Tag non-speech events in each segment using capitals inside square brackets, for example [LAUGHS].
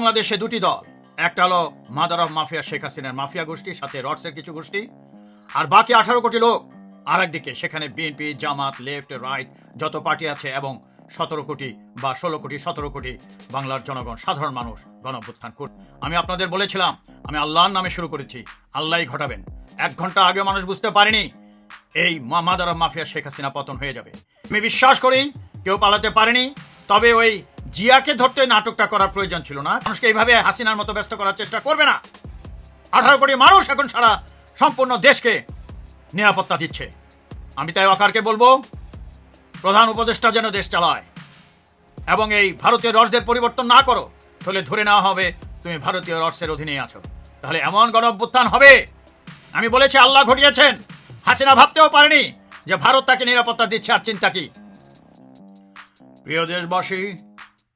বাংলাদেশে দুটি দল। একটা হলো মাদার অফ মাফিয়া শেখ হাসিনার মাফিয়া গোষ্ঠী, সাথে রডসের কিছু গোষ্ঠী। আর বাকি আঠারো কোটি লোক। আর একদিকে সেখানে বিএনপি জামাত লেফট রাইট যত পার্টি আছে এবং সতেরো কোটি বা ষোলো কোটি, সতেরো কোটি বাংলার জনগণ, সাধারণ মানুষ গণঅভ্যুত্থান কর আমি আপনাদের বলেছিলাম, আমি আল্লাহর নামে শুরু করেছি, আল্লাহই ঘটাবেন। এক ঘণ্টা আগে মানুষ বুঝতে পারেনি, এই mother of mafia Sheikh Hasina পতন হয়ে যাবে। আমি বিশ্বাস করি, কেউ পালাতে পারেনি, তবে ওই জিয়াকে ধরতে নাটকটা করার প্রয়োজন ছিল না। মানুষকে এইভাবে হাসিনার মতো ব্যস্ত করার চেষ্টা করবে না। আঠারো কোটি মানুষ এখন সারা সম্পূর্ণ দেশকে নিরাপত্তা দিচ্ছে। আমি তাই অকারকে বলব, প্রধান উপদেষ্টা যেন দেশ চালায় এবং এই ভারতীয় রসদের পরিবর্তন না করো, তাহলে ধরে নেওয়া হবে তুমি ভারতীয় রসের অধীনে আছো। তাহলে এমন গণ হবে, আমি বলেছি আল্লাহ ঘটিয়েছেন, হাসিনা ভাবতেও পারেনি যে ভারত তাকে নিরাপত্তা দিচ্ছে আর চিন্তা কি। প্রিয় দেশবাসী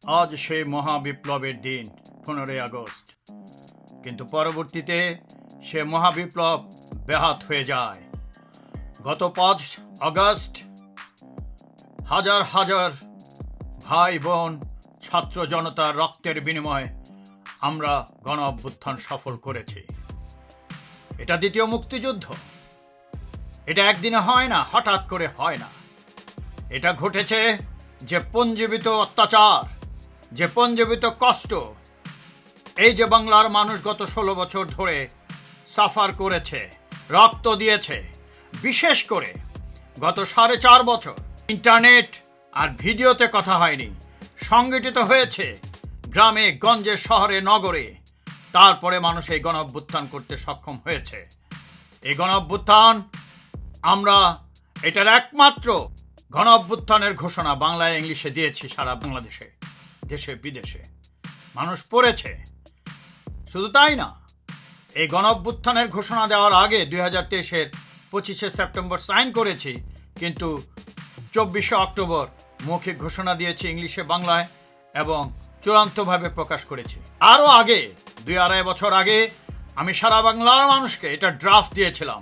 আজ সেই মহাবিপ্লবের দিন, পনেরোই আগস্ট। কিন্তু পরবর্তীতে সে মহাবিপ্লব ব্যাহাত হয়ে যায়। গত পাঁচ আগস্ট, হাজার হাজার ভাই বোন ছাত্র জনতার রক্তের বিনিময়ে আমরা গণ অভ্যুত্থান সফল করেছি। এটা দ্বিতীয় মুক্তিযুদ্ধ। এটা একদিনে হয় না, হঠাৎ করে হয় না। এটা ঘটেছে যে পঞ্জীবিত অত্যাচার যে পঞ্জীবিত কষ্ট, এই যে বাংলার মানুষ গত ষোলো বছর ধরে সাফার করেছে, রক্ত দিয়েছে, বিশেষ করে গত সাড়ে চার বছর ইন্টারনেট আর ভিডিওতে কথা হয়নি, সংগঠিত হয়েছে গ্রামে, গঞ্জে, শহরে, নগরে, তারপরে মানুষ এই গণ করতে সক্ষম হয়েছে। এই গণ আমরা এটার একমাত্র গণ ঘোষণা বাংলায় ইংলিশে দিয়েছি সারা বাংলাদেশে। দেশে, বিদেশে। মানুষ পড়েছে। শুধু তাই না, এই গণ অভ্যুত্থানের ঘোষণা দেওয়ার আগে দুই হাজার তেইশের পঁচিশে সেপ্টেম্বর সাইন করেছি, কিন্তু চব্বিশে অক্টোবর মৌখিক ঘোষণা দিয়েছি ইংলিশে, বাংলায়, এবং চূড়ান্তভাবে প্রকাশ করেছি। আরও আগে, দুই আড়াই বছর আগে, আমি সারা বাংলার মানুষকে এটা ড্রাফট দিয়েছিলাম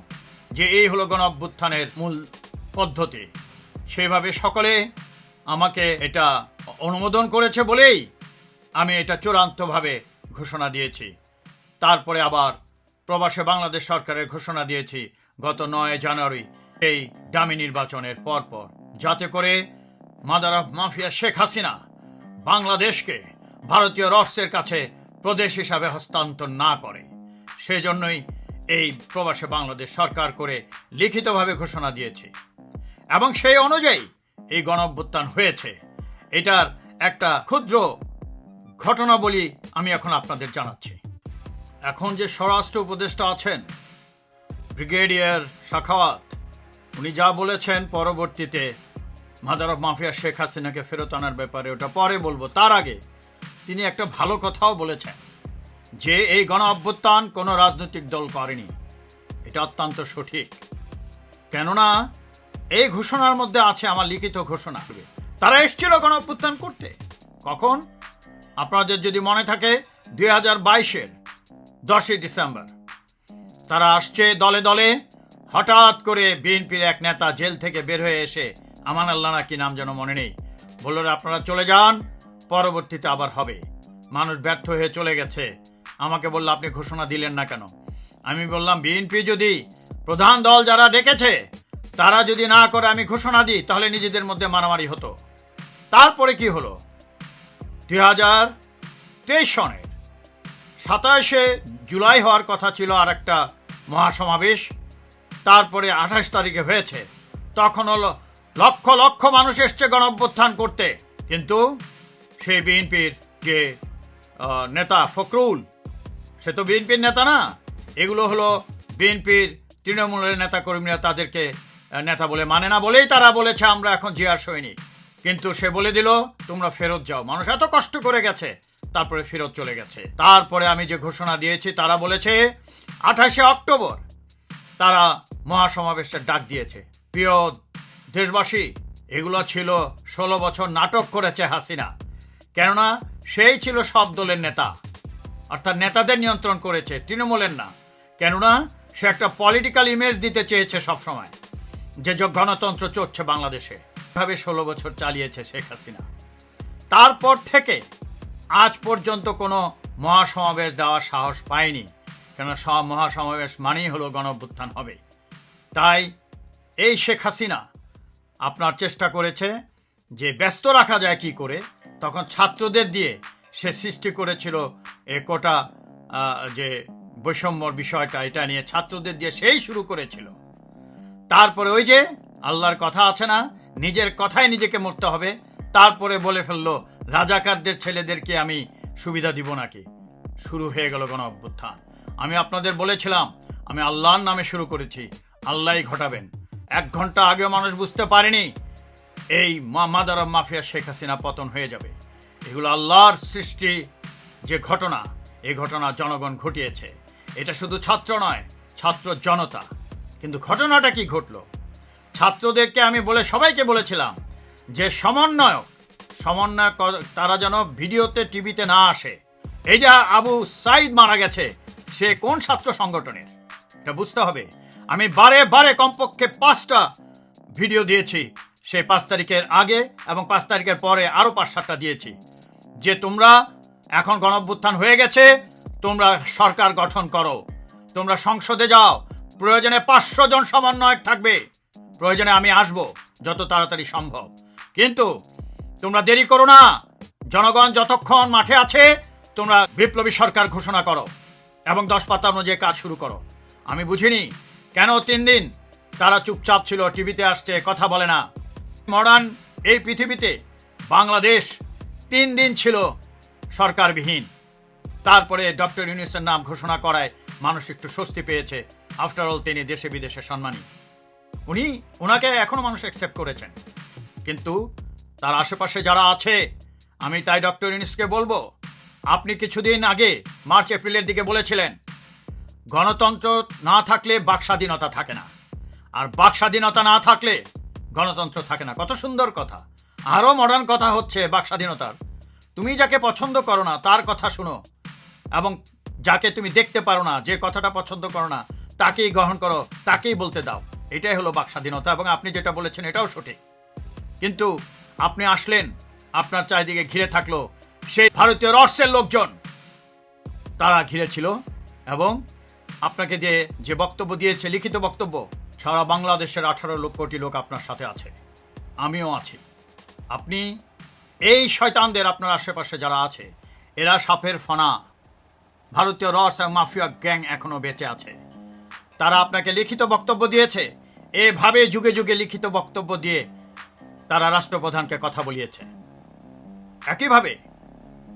যে এই হলো গণ অভ্যুত্থানের মূল পদ্ধতি। সেভাবে সকলে আমাকে এটা অনুমোদন করেছে বলেই আমি এটা চূড়ান্তভাবে ঘোষণা দিয়েছি। তারপরে আবার প্রবাসে বাংলাদেশ সরকারের ঘোষণা দিয়েছি গত নয় জানুয়ারি এই ডামি নির্বাচনের পরপর, যাতে করে mother of mafia Sheikh Hasina বাংলাদেশকে ভারতীয় রসের কাছে প্রদেশ হিসাবে হস্তান্তর না করে। সেজন্যই এই প্রবাসে বাংলাদেশ সরকার করে লিখিতভাবে ঘোষণা দিয়েছে। এবং সেই অনুযায়ী এই গণঅভ্যুত্থান হয়েছে। এটার একটা ক্ষুদ্র ঘটনা বলি আমি এখন আপনাদের জানাচ্ছি। এখন যে স্বরাষ্ট্র উপদেষ্টা আছেন, ব্রিগেডিয়ার শাখাওয়াত, উনি যা বলেছেন পরবর্তীতে মাদার অফ মাফিয়া শেখ হাসিনাকে ফেরত আনার ব্যাপারে, ওটা পরে বলব। তার আগে তিনি একটা ভালো কথাও বলেছেন যে এই গণ অভ্যুত্থান কোনো রাজনৈতিক দল করেনি। এটা অত্যন্ত সঠিক। কেননা, এই ঘোষণার মধ্যে আছে আমার লিখিত ঘোষণা। তারা এসেছিল গণ অভ্যুত্থান করতে। কখন? আপনাদের যদি মনে থাকে, দুই হাজার বাইশের দশই ডিসেম্বর। তারা আসছে দলে দলে, হঠাৎ করে বিএনপির এক নেতা জেল থেকে বের হয়ে এসে, আমান আল্লাহ নাকি নাম যেন মনে নেই বলল আপনারা চলে যান, পরবর্তীতে আবার হবে। মানুষ ব্যর্থ হয়ে চলে গেছে। আমাকে বলল, আপনি ঘোষণা দিলেন না কেন? আমি বললাম, বিএনপি যদি প্রধান দল যারা ডেকেছে, তারা যদি না করে আমি ঘোষণা দিই, তাহলে নিজেদের মধ্যে মারামারি হতো। তারপরে কি হলো? দুই হাজার তেইশ সনের সাতাশে জুলাই হওয়ার কথা ছিল আর একটা মহাসমাবেশ। তারপরে আঠাশ তারিখে হয়েছে। তখন হলো লক্ষ লক্ষ মানুষ এসছে গণঅভ্যুত্থান করতে। কিন্তু সেই বিএনপির যে নেতা ফখরুল, সে তো বিএনপির নেতা না। এগুলো হলো বিএনপির তৃণমূলের নেতা কর্মীরা তাদেরকে নেতা বলে মানে না বলেই তারা বলেছে, আমরা এখন জিয়ার সৈনিক। কিন্তু সে বলে দিল, তোমরা ফেরত যাও। মানুষ এত কষ্ট করে গেছে, তারপরে ফেরত চলে গেছে। তারপরে আমি যে ঘোষণা দিয়েছি, তারা বলেছে, আঠাশে অক্টোবর। তারা মহাসমাবেশের ডাক দিয়েছে, প্রিয় দেশবাসী, এগুলো ছিল ষোলো বছর নাটক করেছে হাসিনা। কেননা সেই ছিল সব দলের নেতা, অর্থাৎ নেতাদের নিয়ন্ত্রণ করেছে, তৃণমূলের না। কেননা সে একটা পলিটিক্যাল ইমেজ দিতে চেয়েছে সবসময় যে গণতন্ত্র চলছে বাংলাদেশে। এভাবে ষোলো বছর চালিয়েছে শেখ হাসিনা। তারপর থেকে আজ পর্যন্ত কোনো মহাসমাবেশ দেওয়ার সাহস পায়নি। কেন সব মহাসমাবেশ মানেই হলো গণভ্যুত্থান হবে। তাই এই শেখ হাসিনা আপনার চেষ্টা করেছে যে ব্যস্ত রাখা যায় কি করে, তখন ছাত্রদের দিয়ে সে সৃষ্টি করেছিল এ কোটা যে বৈষম্যর বিষয়টা, এটা নিয়ে ছাত্রদের দিয়ে সেই শুরু করেছিল। তারপরে ওই যে আল্লাহর কথা আছে না, নিজের কথায় নিজেকে মরতে হবে। তারপরে বলে ফেলল, রাজাকারদের ছেলেদেরকে আমি সুবিধা দিব নাকি? শুরু হয়ে গেল গণ অভ্যুত্থান। আমি আপনাদের বলেছিলাম, আমি আল্লাহর নামে শুরু করেছি, আল্লাহই ঘটাবেন। এক ঘণ্টা আগেও মানুষ বুঝতে পারেনি, এই মাদার মাফিয়া শেখ হাসিনা পতন হয়ে যাবে। এগুলো আল্লাহর সৃষ্টি যে ঘটনা এই ঘটনা জনগণ ঘটিয়েছে। এটা শুধু ছাত্র নয়, ছাত্র জনতা। কিন্তু ঘটনাটা কি ঘটলো? ছাত্রদেরকে আমি বলে, সবাইকে বলেছিলাম যে সমন্বয়ক সমন্বয় কর- তারা যেন ভিডিওতে, টিভিতে না আসে। এই যে আবু সাইদ মারা গেছে, সে কোন ছাত্র সংগঠনের? এটা বুঝতে হবে। আমি বারে বারে কমপক্ষে পাঁচটা ভিডিও দিয়েছি। সে পাঁচ তারিখের আগে এবং পাঁচ তারিখের পরে আরও পাঁচ সাতটা দিয়েছি। যে তোমরা এখন গণভ্যুত্থান হয়ে গেছে, তোমরা সরকার গঠন করো। তোমরা সংসদে যাও। প্রয়োজনে পাঁচশো জন সমন্বয়ক থাকবে। প্রয়োজনে আমি আসব যত তাড়াতাড়ি সম্ভব। কিন্তু তোমরা দেরি করো না। জনগণ যতক্ষণ মাঠে আছে, তোমরা বিপ্লবী সরকার ঘোষণা করো এবং দশ পাতা অনুযায়ী কাজ শুরু করো। আমি বুঝিনি কেন তিন দিন তারা চুপচাপ ছিল, টিভিতে আসছে, কথা বলে না। মডার্ন এই পৃথিবীতে বাংলাদেশ তিন দিন ছিল সরকারবিহীন। তারপরে ডক্টর ইউনিসের নাম ঘোষণা করায় মানুষ একটু স্বস্তি পেয়েছে। আফটার অল তিনি দেশে বিদেশে সম্মানী। উনি ওনাকে এখনও মানুষ অ্যাকসেপ্ট করেছেন। কিন্তু তার আশেপাশে যারা আছে, আমি তাই ডক্টর ইউনিসকে বলব, আপনি কিছুদিন আগে মার্চ, এপ্রিলের দিকে বলেছিলেন, গণতন্ত্র না থাকলে বাক স্বাধীনতা থাকে না। আর বাক স্বাধীনতা না থাকলে গণতন্ত্র থাকে না। কত সুন্দর কথা। আরও মডার্ন কথা হচ্ছে বাক স্বাধীনতার। তুমি যাকে পছন্দ করো না, তার কথা শুনো। এবং যাকে তুমি দেখতে পারো না, যে কথাটা পছন্দ করো না, তাকেই গ্রহণ করো, তাকেই বলতে দাও। এটাই হলো বাক স্বাধীনতা এবং আপনি যেটা বলেছেন এটাও সঠিক। কিন্তু আপনি আসলেন, আপনার চারিদিকে ঘিরে থাকল সেই ভারতীয় রহস্যের লোকজন। তারা ঘিরে ছিল এবং আপনাকে যে যে বক্তব্য দিয়েছে, লিখিত বক্তব্য, সারা বাংলাদেশের আঠারো লক্ষ কোটি লোক আপনার সাথে আছে। আমিও আছি। আপনি এই শয়তানদের আপনার আশেপাশে যারা আছে, এরা সাপের ফনা। ভারতীয় রস এবং মাফিয়া গ্যাং এখনও বেঁচে আছে। তারা আপনাকে লিখিত বক্তব্য দিয়েছে এভাবে যুগে যুগে লিখিত বক্তব্য দিয়ে তারা রাষ্ট্রপ্রধানকে কথা বলিয়েছে। একইভাবে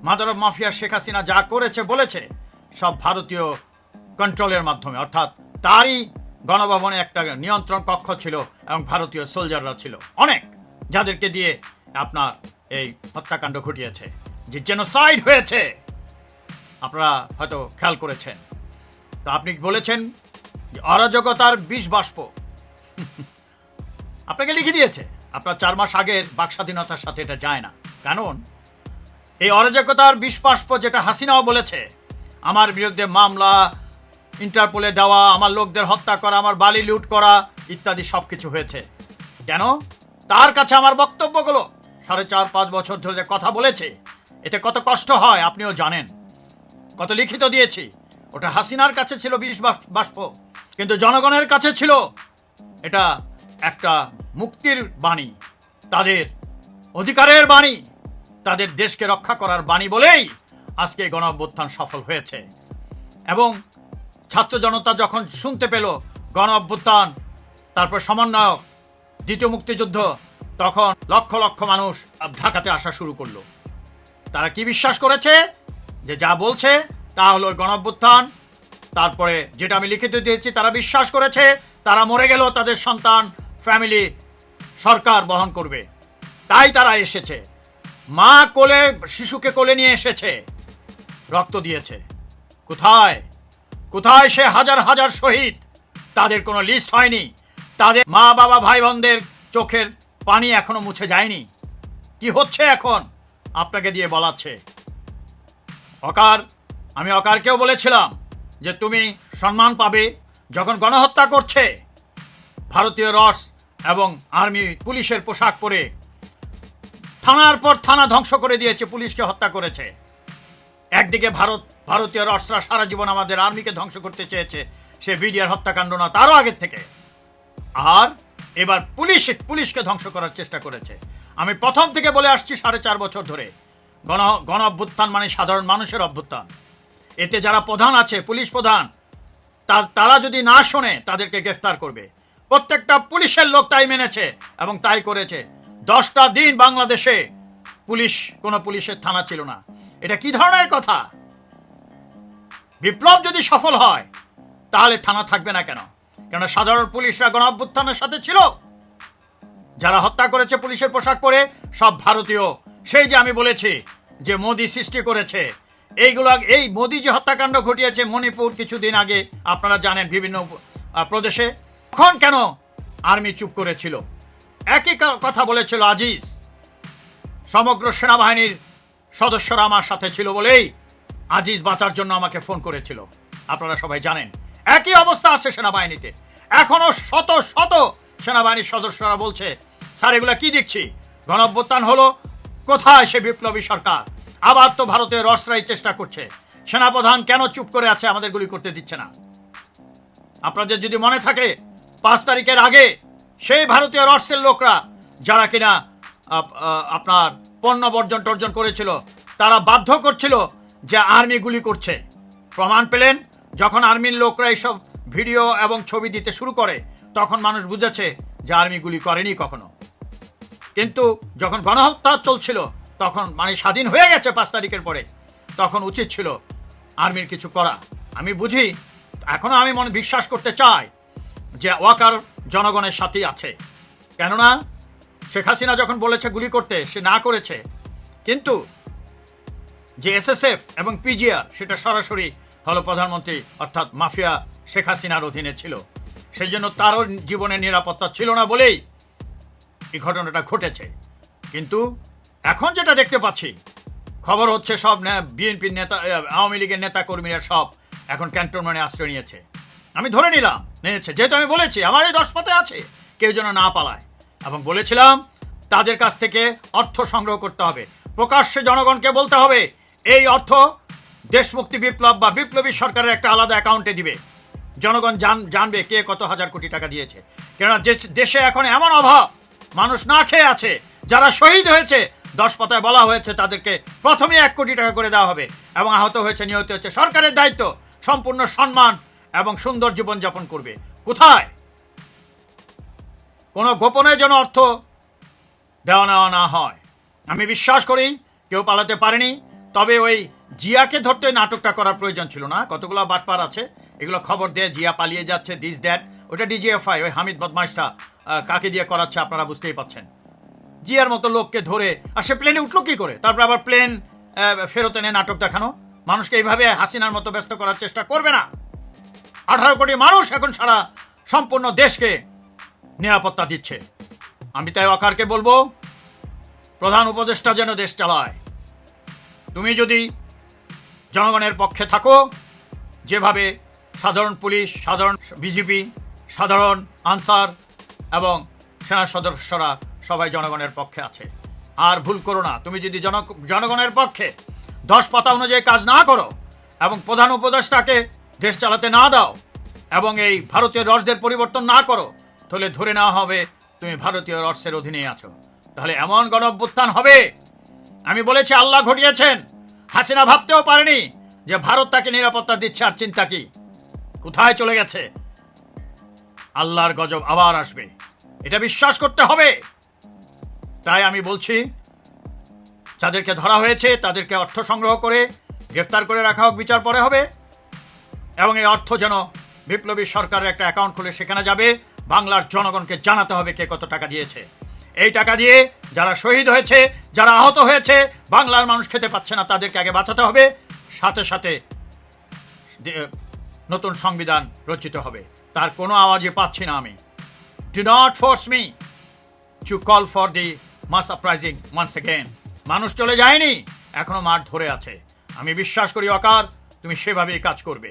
mother of mafia Sheikh Hasina যা করেছে, বলেছে, সব ভারতীয় কন্ট্রোলের মাধ্যমে। অর্থাৎ তারই গণভবনে একটা নিয়ন্ত্রণ কক্ষ ছিল এবং ভারতীয় সোলজাররা ছিল। অনেক যাদেরকে দিয়ে আপনার এই হত্যাকাণ্ড ঘটিয়েছে, যে জেনোসাইড হয়েছে। আপনারা হয়তো খেয়াল করেছেন। তা আপনি বলেছেন যে অরাজকতার বিষ বাষ্প [LAUGHS] আপনাকে লিখে দিয়েছে। আপনার চার মাস আগের বাক স্বাধীনতার সাথে এটা যায় না। কারণ এই অরাজকতার বিষপাস্প যেটা হাসিনাও বলেছে, আমার বিরুদ্ধে মামলা, ইন্টারপোলে দেওয়া, আমার লোকদের হত্যা করা, আমার বালি লুট করা ইত্যাদি সব কিছু হয়েছে। কেন? তার কাছে আমার বক্তব্যগুলো সাড়ে চার, পাঁচ বছর ধরে যে কথা বলেছে, এতে কত কষ্ট হয় আপনিও জানেন। কত লিখিত দিয়েছি। ওটা হাসিনার কাছে ছিল বাষ্প- বাষ্প, কিন্তু জনগণের কাছে ছিল এটা একটা মুক্তির বাণী। তাদের অধিকারের বাণী, তাদের দেশকে রক্ষা করার বাণী বলেই আজকে গণ অভ্যুত্থান সফল হয়েছে। এবং ছাত্র জনতা যখন শুনতে পেল গণ অভ্যুত্থান তারপর সমন্বয়ক, দ্বিতীয় মুক্তিযুদ্ধ, তখন লক্ষ লক্ষ মানুষ ঢাকাতে আসা শুরু করল। তারা কি বিশ্বাস করেছে? যে যা বলছে তা হলো গণঅভ্যুত্থান। তারপরে যেটা আমি লিখিত দিয়েছি, তারা বিশ্বাস করেছে তারা মরে গেল তাদের সন্তান ফ্যামিলি সরকার বহন করবে। তাই তারা এসেছে। মা কোলে, শিশুকে কোলে নিয়ে এসেছে। রক্ত দিয়েছে। কোথায়? কোথায় সে হাজার হাজার শহীদ? তাদের কোনো লিস্ট হয়নি। তাদের মা, বাবা ভাই বোনদের চোখের পানি এখনও মুছে যায়নি। কি হচ্ছে এখন? আপনাকে দিয়ে বলাচ্ছে। অকার, আমি অকারকেও বলেছিলাম যে তুমি সম্মান পাবে যখন গণহত্যা করছে, ভারতীয় রস এবং আর্মি পুলিশের পোশাক পরে থানার পর থানা ধ্বংস করে দিয়েছে, পুলিশকে হত্যা করেছে। একদিকে ভারত, ভারতীয় রসরা সারা জীবন আমাদের আর্মিকে ধ্বংস করতে চেয়েছে, সে বিডিআর হত্যাকাণ্ড না, তারও আগের থেকে। আর এবার পুলিশ, পুলিশকে ধ্বংস করার চেষ্টা করেছে। আমি প্রথম থেকে বলে আসছি সাড়ে চার বছর ধরে। গণ গণ অভ্যুত্থান মানে সাধারণ মানুষের অভ্যুত্থান। এতে যারা প্রধান আছে, পুলিশ প্রধান তারা যদি না শোনে, তাদেরকে গ্রেফতার করবে। প্রত্যেকটা পুলিশের লোক তাই মেনেছে এবং তাই করেছে। দশটা দিন বাংলাদেশে পুলিশ, কোনো পুলিশের থানা ছিল না। এটা কি ধরনের কথা? বিপ্লব যদি সফল হয়, তাহলে থানা থাকবে না কেন? কেন সাধারণ পুলিশরা গণ অভ্যুত্থানের সাথে ছিল। যারা হত্যা করেছে পুলিশের পোশাক পরে, সব ভারতীয়। সেই যে আমি বলেছি, যে মোদি সৃষ্টি করেছে এইগুলো এই মোদি যে হত্যাকাণ্ড ঘটিয়েছে মণিপুর কিছুদিন আগে। আপনারা জানেন বিভিন্ন প্রদেশে। তখন কেন আর্মি চুপ করেছিল? একই কথা বলেছিল আজিজ। সমগ্র সেনাবাহিনীর সদস্যরা আমার সাথে ছিল বলেই আজিজ বাঁচার জন্য আমাকে ফোন করেছিল। আপনারা সবাই জানেন। একই অবস্থা আছে সেনাবাহিনীতে। এখনও শত শত সেনাবাহিনীর সদস্যরা বলছে, স্যার, এগুলা কি দেখছি? গণঅভ্যুত্থান হলো। কোথায় সে বিপ্লবী সরকার? আবার তো ভারতীয় রসরাই চেষ্টা করছে। সেনাপ্রধান কেন চুপ করে আছে আমাদের গুলি করতে দিচ্ছে না? আপনাদের যদি মনে থাকে, পাঁচ তারিখের আগে সেই ভারতীয় রসের লোকরা, যারা কিনা আপনার পণ্য বর্জন টর্জন করেছিল, তারা বাধ্য করছিল যে আর্মি গুলি করছে। প্রমাণ পেলেন, যখন আর্মির লোকরা এইসব ভিডিও এবং ছবি দিতে শুরু করে, তখন মানুষ বুঝেছে যে আর্মি গুলি করেনি কখনো। কিন্তু যখন গণহত্যা চলছিল তখন মানে স্বাধীন হয়ে গেছে পাঁচ তারিখের পরে। তখন উচিত ছিল আর্মির কিছু করা। আমি বুঝি, এখনও আমি মনে বিশ্বাস করতে চাই যে ওয়াকার জনগণের সাথেই আছে। কেননা, শেখ হাসিনা যখন বলেছে গুলি করতে, সে না করেছে। কিন্তু যে এসএসএফ এবং পিজিআর, সেটা সরাসরি হলো প্রধানমন্ত্রী, অর্থাৎ মাফিয়া শেখ হাসিনার অধীনে ছিল। সেই জন্য তারও জীবনের নিরাপত্তা ছিল না বলেই এই ঘটনাটা ঘটেছে। কিন্তু এখন যেটা দেখতে পাচ্ছি, খবর হচ্ছে সব বিএনপির নেতা আওয়ামী লীগের নেতা কর্মীরা সব এখন ক্যান্টনমেন্টে আশ্রয় নিয়েছে। আমি ধরে নিলাম, নিয়েছে। যেহেতু আমি বলেছি, আমার এই দশ পথে আছে, কেউ যেন না পালায়। এবং বলেছিলাম, তাদের কাছ থেকে অর্থ সংগ্রহ করতে হবে। প্রকাশ্যে জনগণকে বলতে হবে, এই অর্থ দেশমুক্তি বিপ্লব বা বিপ্লবী সরকারের একটা আলাদা অ্যাকাউন্টে দিবে। জনগণ জান, জানবে কে কত হাজার কোটি টাকা দিয়েছে। কেননা দেশে এখন এমন অভাব, মানুষ না খেয়ে আছে, যারা শহীদ হয়েছে দশ পাতায় বলা হয়েছে তাদেরকে প্রথমে এক কোটি টাকা করে দেওয়া হবে এবং আহত হয়েছে, নিহত হয়েছে সরকারের দায়িত্ব, সম্পূর্ণ সম্মান এবং সুন্দর জীবনযাপন করবে। কোথায়? কোনো গোপনে যেন অর্থ দেওয়া নেওয়া না হয়। আমি বিশ্বাস করি, কেউ পালাতে পারেনি, তবে ওই জিয়াকে ধরতে নাটকটা করার প্রয়োজন ছিল না। কতগুলো বাটপার আছে, এগুলো খবর দিয়ে জিয়া পালিয়ে যাচ্ছে দিস দ্যাট ওটা ডিজিএফআই ওই হামিদ বদমাইশটা কাকে দিয়ে করাচ্ছে আপনারা বুঝতেই পাচ্ছেন জিয়ার মতো লোককে ধরে, আর সে প্লেনে উঠল কি করে? তারপর আবার প্লেন ফেরত এনে নাটক দেখানো। মানুষকে এইভাবে হাসিনার মতো ব্যস্ত করার চেষ্টা করবে না। আঠারো কোটি মানুষ এখন সারা সম্পূর্ণ দেশকে নিরাপত্তা দিচ্ছে। আমি তাই অকারকে বলব, প্রধান উপদেষ্টা যেন দেশ চালায়। তুমি যদি জনগণের পক্ষে থাকো, যেভাবে সাধারণ পুলিশ, সাধারণ বিজেপি সাধারণ আনসার এবং সেনা সদস্যরা সবাই জনগণের পক্ষে আছে। আর ভুল করো না, তুমি যদি জন জনগণের পক্ষে দশ পাতা অনুযায়ী কাজ না করো এবং প্রধান উপদেষ্টাকে দেশ চালাতে না দাও এবং এই ভারতীয় রসদের পরিবর্তন না করো, তাহলে ধরে নেওয়া হবে তুমি ভারতীয় রসের অধীনে আছো। তাহলে এমন গণ হবে। আমি বলেছি, আল্লাহ ঘটিয়েছেন। হাসিনা ভাবতেও পারেনি যে ভারত তাকে নিরাপত্তা দিচ্ছে, আর চিন্তা কি? কোথায় চলে গেছে? আল্লাহর গজব আবার আসবে। এটা বিশ্বাস করতে হবে। তাই আমি বলছি, যাদেরকে ধরা হয়েছে তাদেরকে অর্থ সংগ্রহ করে গ্রেফতার করে রাখা হোক, বিচার পরে হবে। এবং এই অর্থ যেন বিপ্লবী সরকারের একটা অ্যাকাউন্ট খুলে সেখানে যাবে, বাংলার জনগণকে জানাতে হবে কে কত টাকা দিয়েছে। এই টাকা দিয়ে যারা শহীদ হয়েছে, যারা আহত হয়েছে, বাংলার মানুষ খেতে পাচ্ছে না, তাদেরকে আগে বাঁচাতে হবে। সাথে সাথে নতুন সংবিধান রচিত হবে। তার কোনো আওয়াজই পাচ্ছি না আমি। Do not force me to call for the mass uprising once second মানুষ চলে যায়নি, এখনও মাঠ ধরে আছে। আমি বিশ্বাস করি অকার, তুমি সেভাবেই কাজ করবে।